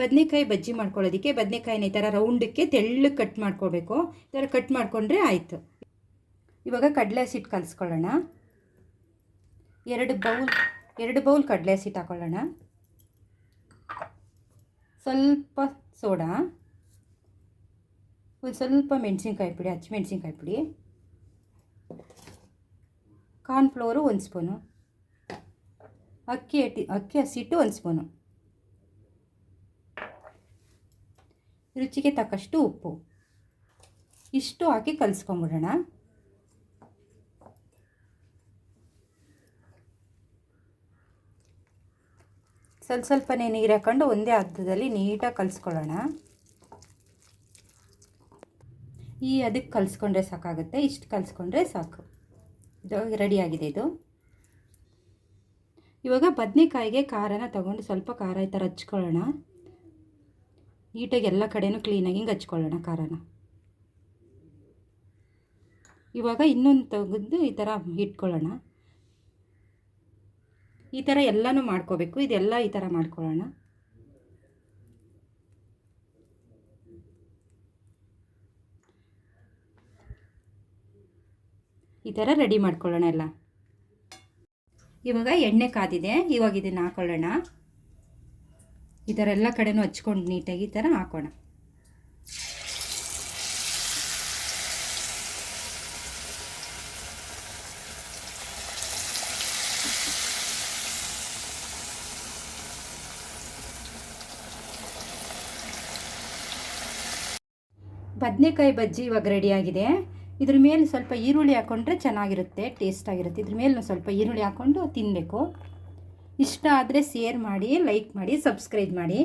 ಬದನೆಕಾಯಿ ಬಜ್ಜಿ ಮಾಡ್ಕೊಳ್ಳೋದಕ್ಕೆ ಬದನೆಕಾಯಿನ ಈ ಥರ ರೌಂಡಕ್ಕೆ ತೆಳ್ಳಗೆ ಕಟ್ ಮಾಡ್ಕೋಬೇಕು. ಈ ಥರ ಕಟ್ ಮಾಡಿಕೊಂಡ್ರೆ ಆಯಿತು. ಇವಾಗ ಕಡಲೆ ಹಸಿಟ್ಟು ಕಲಿಸ್ಕೊಳ್ಳೋಣ. ಎರಡು ಬೌಲ್ ಎರಡು ಬೌಲ್ ಕಡಲೆ ಹಸಿಟ್ಟು ಹಾಕೊಳ್ಳೋಣ. ಸ್ವಲ್ಪ ಸೋಡಾ, ಒಂದು ಸ್ವಲ್ಪ ಮೆಣಸಿನ್ಕಾಯಿ ಪುಡಿ ಹಚ್ಚಿಮೆಣ್ಸಿನ್ಕಾಯಿ ಪುಡಿ. ಕಾರ್ನ್ಫ್ಲೋರು ಒಂದು ಸ್ಪೂನು. ಅಕ್ಕಿ ಅಟ್ಟಿ, ಅಕ್ಕಿ ಹಸಿಟ್ಟು ಒಂದು ಸ್ಪೂನು. ರುಚಿಗೆ ತಕ್ಕಷ್ಟು ಉಪ್ಪು. ಇಷ್ಟು ಹಾಕಿ ಕಲಿಸ್ಕೊಂಬಿಡೋಣ. ಸ್ವಲ್ಪ ಸ್ವಲ್ಪನೇ ನೀರು ಹಾಕೊಂಡು ಒಂದೇ ಹದ್ದದಲ್ಲಿ ನೀಟಾಗಿ ಕಲಿಸ್ಕೊಳ್ಳೋಣ. ಈ ಅದಕ್ಕೆ ಕಲಿಸ್ಕೊಂಡ್ರೆ ಸಾಕಾಗುತ್ತೆ, ಇಷ್ಟು ಕಲಿಸ್ಕೊಂಡ್ರೆ ಸಾಕು. ಇದು ರೆಡಿಯಾಗಿದೆ ಇದು. ಇವಾಗ ಬದನೆಕಾಯಿಗೆ ಖಾರನ ತಗೊಂಡು ಸ್ವಲ್ಪ ಖಾರ ಈ ಥರ ಹಚ್ಕೊಳ್ಳೋಣ ನೀಟಾಗಿ ಎಲ್ಲ ಕಡೆನೂ ಕ್ಲೀನಾಗಿ ಹಿಂಗೆ ಹಚ್ಕೊಳ್ಳೋಣ ಖಾರನ. ಇವಾಗ ಇನ್ನೊಂದು ತೆಗೆದು ಈ ಥರ ಇಟ್ಕೊಳ್ಳೋಣ. ಈ ಥರ ಎಲ್ಲನೂ ಮಾಡ್ಕೋಬೇಕು. ಇದೆಲ್ಲ ಈ ಥರ ಮಾಡ್ಕೊಳ್ಳೋಣ. ಈ ಥರ ರೆಡಿ ಮಾಡ್ಕೊಳ್ಳೋಣ ಎಲ್ಲ. ಇವಾಗ ಎಣ್ಣೆ ಕಾದಿದೆ. ಇವಾಗ ಇದನ್ನು ಹಾಕೊಳ್ಳೋಣ. ಈ ಥರ ಎಲ್ಲ ಕಡೆನೂ ಹಚ್ಕೊಂಡು ನೀಟಾಗಿ ಈ ಥರ ಹಾಕೋಣ. ಬದನೆಕಾಯಿ ಬಜ್ಜಿ ಇವಾಗ ರೆಡಿಯಾಗಿದೆ ಇದ್ರ ಮೇಲೆ ಸ್ವಲ್ಪ ಈರುಳ್ಳಿ ಹಾಕ್ಕೊಂಡ್ರೆ ಚೆನ್ನಾಗಿರುತ್ತೆ ಟೇಸ್ಟಾಗಿರುತ್ತೆ ಇದ್ರ ಮೇಲೆ ಸ್ವಲ್ಪ ಈರುಳ್ಳಿ ಹಾಕ್ಕೊಂಡು ತಿನ್ನಬೇಕು ಇಷ್ಟ ಆದರೆ ಶೇರ್ ಮಾಡಿ ಲೈಕ್ ಮಾಡಿ ಸಬ್ಸ್ಕ್ರೈಬ್ ಮಾಡಿ.